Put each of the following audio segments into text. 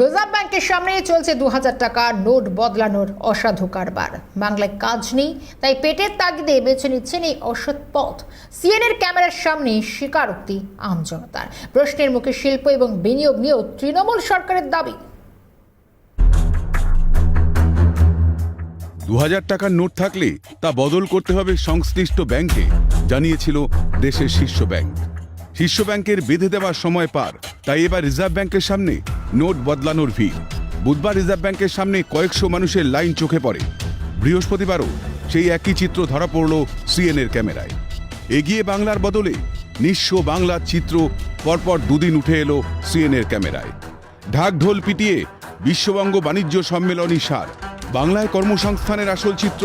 Reserve ব্যাংকের সামনে চলছে দু হাজার টাকা নোট বদলানোর অসাধু কারবার। বাংলায় কাজ নেই, তাই পেটের তাগিদে বেছে নিচ্ছেন এই অসৎ পথ। সিএনএর ক্যামেরার সামনে স্বীকারোক্তি আমজনতার প্রশ্নের মুখে শিল্প এবং বিনিয়োগ নিয়েও তৃণমূল সরকারের দাবি। দু হাজার টাকার নোট থাকলে তা বদল করতে হবে সংশ্লিষ্ট ব্যাংকে, জানিয়েছিল দেশের শীর্ষ ব্যাংক। শীর্ষ ব্যাংকের বেঁধে দেওয়ার সময় পার, তাই এবার রিজার্ভ ব্যাংকের সামনে নোট বদলানোর ভিড়। বুধবার রিজার্ভ ব্যাংকের সামনে কয়েকশো মানুষের লাইন চোখে পড়ে। বৃহস্পতিবারও সেই একই চিত্র ধরা পড়ল সিএনএর ক্যামেরায়। এগিয়ে বাংলার বদলে নিঃস্ব বাংলার চিত্র পরপর দুদিন উঠে এলো সিএনএর ক্যামেরায়। ঢাক ঢোল পিটিয়ে বিশ্ববঙ্গ বাণিজ্য সম্মেলনী সার। বাংলায় কর্মসংস্থানের আসল চিত্র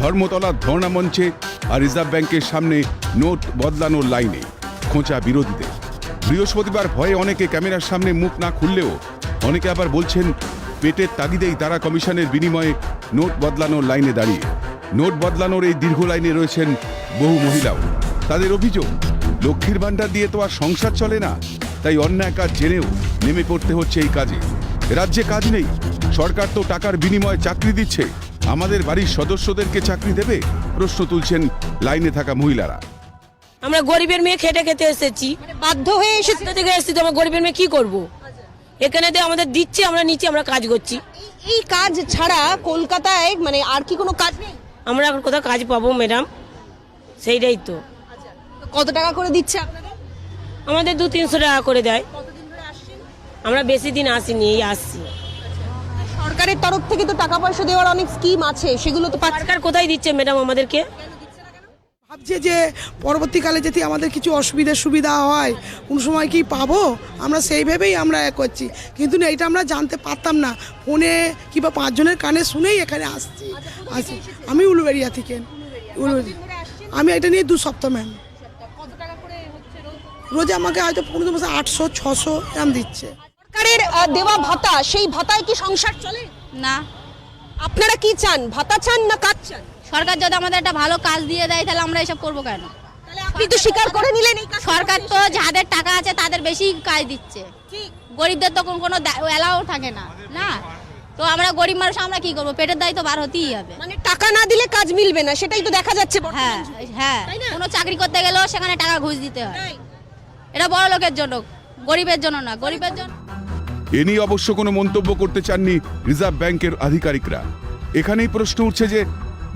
ধর্মতলার ধর্ণা মঞ্চে আর রিজার্ভ ব্যাংকের সামনে নোট বদলানোর লাইনে খোঁচা বিরোধীদের। বৃহস্পতিবার ভয়ে অনেকে ক্যামেরার সামনে মুখ না খুললেও অনেকে আবার বলছেন, পেটের তাগিদেই তারা কমিশনের বিনিময়ে নোট বদলানোর লাইনে দাঁড়িয়ে। নোট বদলানোর এই দীর্ঘ লাইনে রয়েছেন বহু মহিলাও। তাদের অভিযোগ, লক্ষ্মীর ভাণ্ডার দিয়ে তো আর সংসার চলে না, তাই অন্যায় কাজ জেনেও নেমে পড়তে হচ্ছে এই কাজে। রাজ্যে কাজ নেই, সরকার তো টাকার বিনিময়ে চাকরি দিচ্ছে, আমাদের বাড়ির সদস্যদেরকে চাকরি দেবে, প্রশ্ন তুলছেন লাইনে থাকা মহিলারা। আমরা গরিবের মেয়ে খেটে খেতে এসেছি। বাধ্য হয়ে এসে থেকে এসেছি তো আমরা গরিবের মেয়ে কি করব? এখানে দিয়ে আমাদের দিচ্ছে আমরা নিচে আমরা কাজ করছি। এই কাজ ছাড়া কলকাতায় মানে আর কি কোনো কাজ নেই? আমরা এখন কোথাও কাজ পাবো ম্যাডাম সেইটাই তো। কত টাকা করে দিচ্ছে আপনাদের আমাদের দু তিনশো টাকা করে দেয়। আমরা বেশি দিন আসিনি এই আসছি। সরকারের তরফ থেকে তো টাকা পয়সা দেওয়ার অনেক স্কিম আছে সেগুলো তো সরকার কোথায় দিচ্ছে ম্যাডাম আমাদেরকে? ভাবছে যে পরবর্তীকালে যদি আমাদের কিছু অসুবিধা সুবিধা হয় কোন সময় কি পাবো? আমরা সেই ভেবেই আমরা এ করছি। কিন্তু না, এটা আমরা জানতে পারতাম না। ফোনে কিংবা পাঁচজনের কানে শুনেই এখানে আসছি। আসছি। আমি উলুবেড়িয়া থেকে। উলুবেড়িয়া। আমি এটা নিয়ে দু সপ্তাহ ম্যাম রোজে? আমাকে হয়তো পনেরো মাসে আটশো ছশো এরম দিচ্ছে। সরকারের দেওয়া ভাতা সেই ভাতায় কি সংসার চলে? না। আপনারা কি চান? ভাতা চান না কাজ চান? সরকার যদি আমাদের একটা ভালো কাজ দিয়ে দেয় তাহলে আমরা এসব করব কেন? আপনি তো স্বীকার করে নিলেন সরকার তো যাদের টাকা আছে তাদের বেশি কাজ দিচ্ছে। গরিবদের তো কোনো- কোনো এলাও থাকে না না? তো আমরা গরিব মানুষ আমরা কি করব? পেটের দায়িত্ব বার হতেই হবে। মানে টাকা না দিলে কাজ মিলবে না সেটাই তো দেখা যাচ্ছে হ্যাঁ হ্যাঁ। কোনো চাকরি করতে গেলেও সেখানে টাকা ঘুষ দিতে হয়। এটা বড় লোকের জন্য গরিবের জন্য না গরিবের জন্য। এ নিয়ে অবশ্য কোনো মন্তব্য করতে চাননি রিজার্ভ ব্যাংকের আধিকারিকরা। এখানেই প্রশ্ন উঠছে যে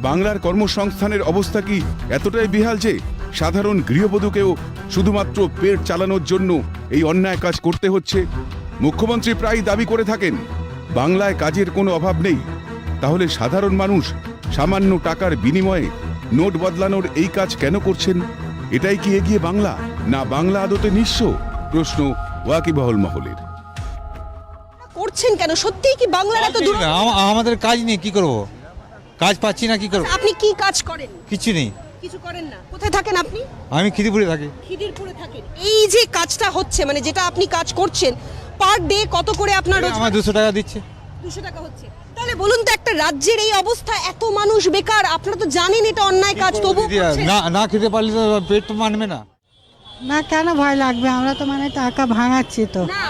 বাংলার কর্মসংস্থানের অবস্থা কি এতটাই বিহাল যে সাধারণ গৃহবধূকেও শুধুমাত্র পেট চালানোর জন্য এই অন্যায় কাজ করতে হচ্ছে? মুখ্যমন্ত্রী প্রায় দাবি করে থাকেন বাংলায় কাজের কোনো অভাব নেই। তাহলে সাধারণ মানুষ সামান্য টাকার বিনিময়ে নোট বদলানোর এই কাজ কেন করছেন? এটাই কি এগিয়ে বাংলা না বাংলা আদতে নিঃস্ব? প্রশ্ন ওয়াকিবহল মহলের। করছেন কেন? সত্যিই কি বাংলার এত দূর আমাদের কাজ নেই কি করব? কাজ পাচ্ছি না কি করব? আপনি কি কাজ করেন? কিছু নেই। কিছু করেন না। কোথায় থাকেন আপনি? আমি খিদিপুরে থাকি। খিদিরপুরে থাকেন। এই যে কাজটা হচ্ছে মানে যেটা আপনি কাজ করছেন পার ডে কত করে আপনার আমার দুশো টাকা দিচ্ছে। দুশো টাকা হচ্ছে। তাহলে বলুন তো একটা রাজ্যের এই অবস্থা এত মানুষ বেকার আপনারা তো জানেন এটা অন্যায় কাজ তবু না না খেতে পারলে তো পেট তো মানবে না। না কেন ভয় লাগবে? আমরা তো মানে টাকা ভাঙাচ্ছি তো। না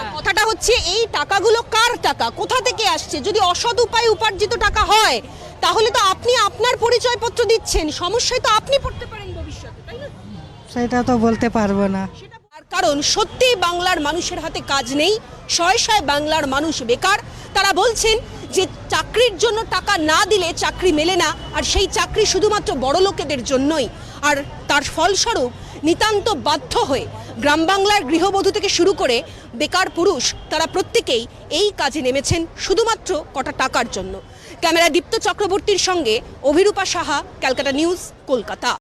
হচ্ছে এই টাকাগুলো কার টাকা? কোথা থেকে আসছে? যদি অসৎ উপায়ে উপার্জিত টাকা হয় তাহলে তো আপনি আপনার পরিচয়পত্র দিচ্ছেন। সমস্যায় তো আপনি পড়তে পারেন ভবিষ্যতে তাই না? সেটা তো বলতে পারব না। কারণ সত্যিই বাংলার মানুষের হাতে কাজ নেই। শয় শয়ে বাংলার মানুষ বেকার। তারা বলছেন যে চাকরির জন্য টাকা না দিলে চাকরি মেলে না, আর সেই চাকরি শুধুমাত্র বড় লোকেদের জন্যই। আর তার ফলস্বরূপ নিতান্ত বাধ্য হয়ে গ্রাম বাংলার গৃহবধূ থেকে শুরু করে বেকার পুরুষ, তারা প্রত্যেকেই এই কাজে নেমেছেন শুধুমাত্র কটা টাকার জন্য। ক্যামেরা দীপ্ত চক্রবর্তীর সঙ্গে অভিরূপা সাহা, ক্যালকাটা নিউজ, কলকাতা।